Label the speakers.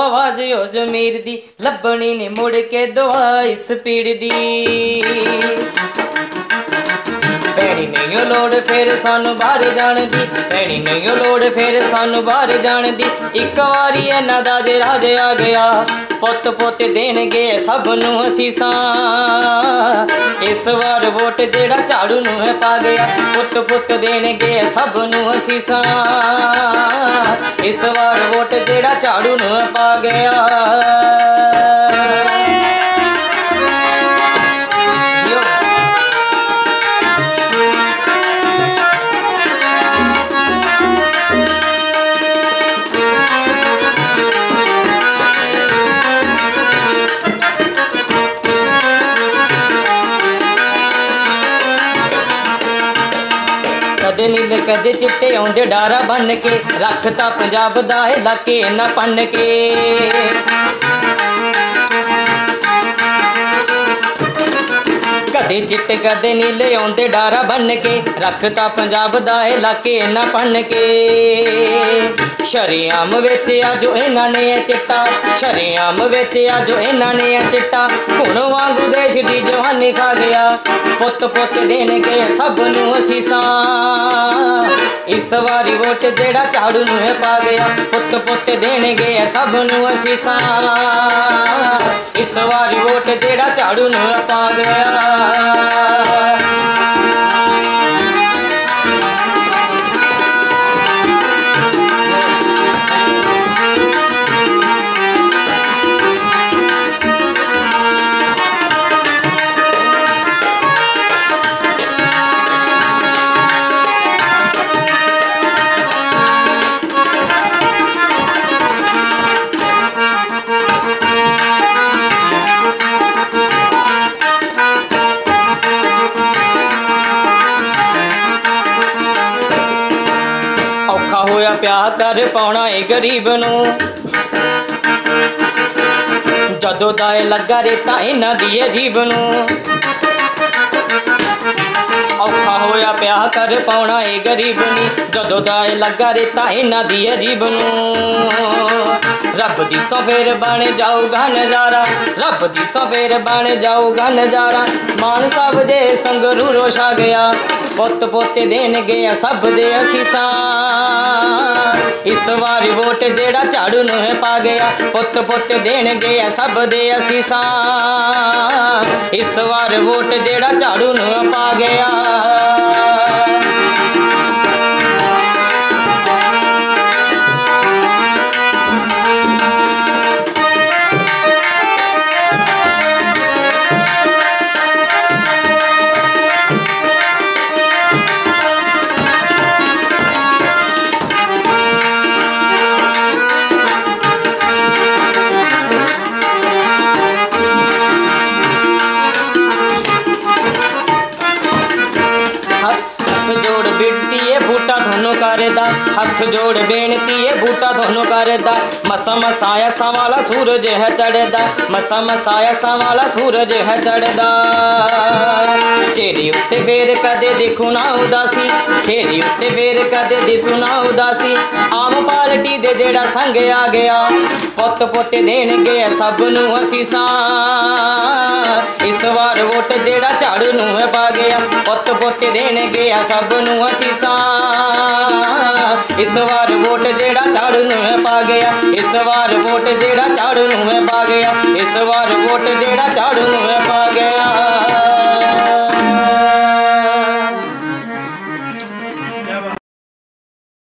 Speaker 1: ਆਵਾਜ਼ ਹੋ ਜ਼ਮੀਰ ਦੀ ਲੱਭਣੀ ਨੇ ਮੁੜ ਕੇ ਦੁਆ ਇਸ ਪੀੜ ਦੀ। ਪੈਣੀ ਨਹੀਂ ਓ ਲੋੜ, ਫੇਰ ਸਾਨੂੰ ਬਾਹਰ ਜਾਣ ਦੀ ਪੈਣੀ ਨਹੀਂ ਓ ਲੋੜ, ਫੇਰ ਸਾਨੂੰ ਬਾਹਰ ਜਾਣ ਦੀ ਇੱਕ ਵਾਰੀ ਇਹਨਾਂ ਦਾ ਜੇ ਰਾਜ ਆ ਗਿਆ, ਪੁੱਤ ਪੁੱਤ ਦੇਣਗੇ ਸਭ ਨੂੰ ਅਸੀਸਾਂ ਇਸ ਵਾਰ ਵੋਟ ਜਿਹੜਾ ਝਾੜੂ ਨੂੰ ਹੈ ਪਾ ਗਿਆ, ਪੁੱਤ ਪੁੱਤ ਦੇਣਗੇ ਸਭ ਨੂੰ ਅਸੀਸਾਂ ਇਸ ਵਾਰ ਵੋਟ ਜਿਹੜਾ ਝਾੜੂ ਨੂੰ ਪਾ ਗਿਆ। ਕਦੇ ਨੀਲੇ ਕਦੇ ਚਿੱਟੇ ਆਉਂਦੇ ਡਾਰਾ ਬਨ ਕੇ ਰੱਖਤਾ ਪੰਜਾਬ ਦਾ ਇਲਾਕੇ ਨਾ ਪੰਨ ਕੇ। ਕਦੇ ਚਿੱਟੇ ਕਦੇ ਨੀਲੇ ਆਉਂਦੇ ਡਾਰਾ ਬਨ ਕੇ। ਰੱਖਤਾ ਪੰਜਾਬ ਦਾ ਇਲਾਕੇ ਨਾ ਪੰਨ ਕੇ। ਸ਼ਰੀਆਮ ਵਿੱਚ ਆ ਜੋ ਇਹਨਾਂ ਨੇ ਇਹ ਚਿੱਟਾ। ਸ਼ਰੀਆਮ ਵਿੱਚ ਆ ਜੋ ਇਹਨਾਂ ਨੇ ਇਹ ਚਿੱਟਾ। ਹੁਣ ਵਾਂਗੂ ਦੇਸ਼ ਦੀ ਜਵਾਨੀ ਖਾ ਗਿਆ। ਪੁੱਤ ਪੁੱਤ ਦੇਣਗੇ ਸਭ ਨੂੰ ਅਸੀਸਾਂ। ਇਸ ਵਾਰੀ ਵੋਟ ਜਿਹੜਾ ਝਾੜੂ ਨੂੰ ਪਾ ਗਿਆ। ਪੁੱਤ ਪੁੱਤ ਦੇਣਗੇ ਸਭ ਨੂੰ ਅਸੀਸਾਂ। ਇਸ ਵਾਰੀ ਵੋਟ ਜਿਹੜਾ ਝਾੜੂ ਨੂੰ ਪਾ ਗਿਆ। ਔਖਾ ਕਰ ਪਾਉਣਾ ਏ ਗਰੀਬ ਨੂੰ। ਜਦੋਂ ਦਾ ਇਹ ਲੱਗਾ ਰੇਤਾ ਇਹਨਾਂ ਦੀ ਏ ਜੀਬ ਨੂੰ। ਔਖਾ ਹੋਇਆ ਪਿਆ ਕਰ ਪਾਉਣਾ ਏ ਗਰੀਬ ਨੂੰ। ਜਦੋਂ ਦਾ ਇਹ ਲੱਗਾ ਰੇਤਾ ਇਹਨਾਂ ਦੀ ਏ ਜੀਬ ਨੂੰ। ਰੱਬ ਦੀ ਸਫੇਰ ਬਣ ਜਾਊਗਾ ਨਜ਼ਾਰਾ ਰੱਬ ਦੀ ਸਫੇਰ ਬਣ ਜਾਊਗਾ ਨਜ਼ਾਰਾ ਮਾਨ ਸਭ ਦੇ ਸੰਗਰੂ ਰੋਸ਼ਾ ਗਿਆ। ਪੁੱਤ ਪੋਤੇ ਦੇਣਗੇ ਸਭ ਦੇ ਅਸੀਸਾਂ। ਇਸ ਵਾਰੀ ਵੋਟ ਜਿਹੜਾ ਝਾੜੂ ਨੂੰ ਹੈ ਪਾ ਗਿਆ, ਪੁੱਤ ਪੁੱਤ ਦੇਣਗੇ ਸਭ ਦੇ ਅਸੀਸਾਂ। ਇਸ ਵਾਰ ਵੋਟ ਜਿਹੜਾ ਝਾੜੂ ਨੂੰ ਪਾ ਗਿਆ। ਹੱਥ ਏ, ਬੂਟਾ ਤੁਹਾਨੂੰ ਕਰਦਾ। ਹੱਥ ਜੋੜ ਬੇਨਤੀ ਏ, ਬੂਟਾ ਤੁਹਾਨੂੰ ਕਰਦਾ। ਮਸਾ ਮਸਾਇਆ ਸਵਾਲਾ, ਸੂਰਜ ਹੈ ਚੜਦਾ ਮਸਾ ਮਸਾਇਆ ਸਵਾਲਾ, ਸੂਰਜ ਹੈ ਚੜਦਾ ਚਿਹਰੇ ਉੱਤੇ ਫੇਰ ਕਦੇ ਦੇਖੂ ਨਾ ਉਦਾਸੀ। ਚਿਹਰੇ ਉੱਤੇ ਫੇਰ ਕਦੇ ਦਿਸੂ ਨਾ ਉਦਾਸੀ। ਆਮ ਪਾਰਟੀ ਦੇ ਜਿਹੜਾ ਸੰਗ ਆ ਗਿਆ ਪੁੱਤ ਪੁੱਤ ਦੇਣਗੇ ਸਭ ਨੂੰ ਅਸੀਸਾਂ ਇਸ ਵਾਰ ਵੋਟ ਜਿਹੜਾ ਝਾੜੂ ਨੂੰ ਹੈ ਪਾ ਗਿਆ, ਪੁੱਤ ਪੁੱਤ ਗਿਆ ਸਭ ਨੂੰ ਅਸੀਸਾਂ ਇਸ ਵਾਰ ਵੋਟ ਜਿਹੜਾ ਝਾੜੂ ਨੂੰ ਹੈ ਪਾ ਗਿਆ, ਇਸ ਵਾਰ ਵੋਟ ਜਿਹੜਾ ਝਾੜੂ ਨੂੰ ਹੈ ਪਾ ਗਿਆ, ਇਸ ਵਾਰ ਵੋਟ ਜਿਹੜਾ ਝਾੜੂ ਨੂੰ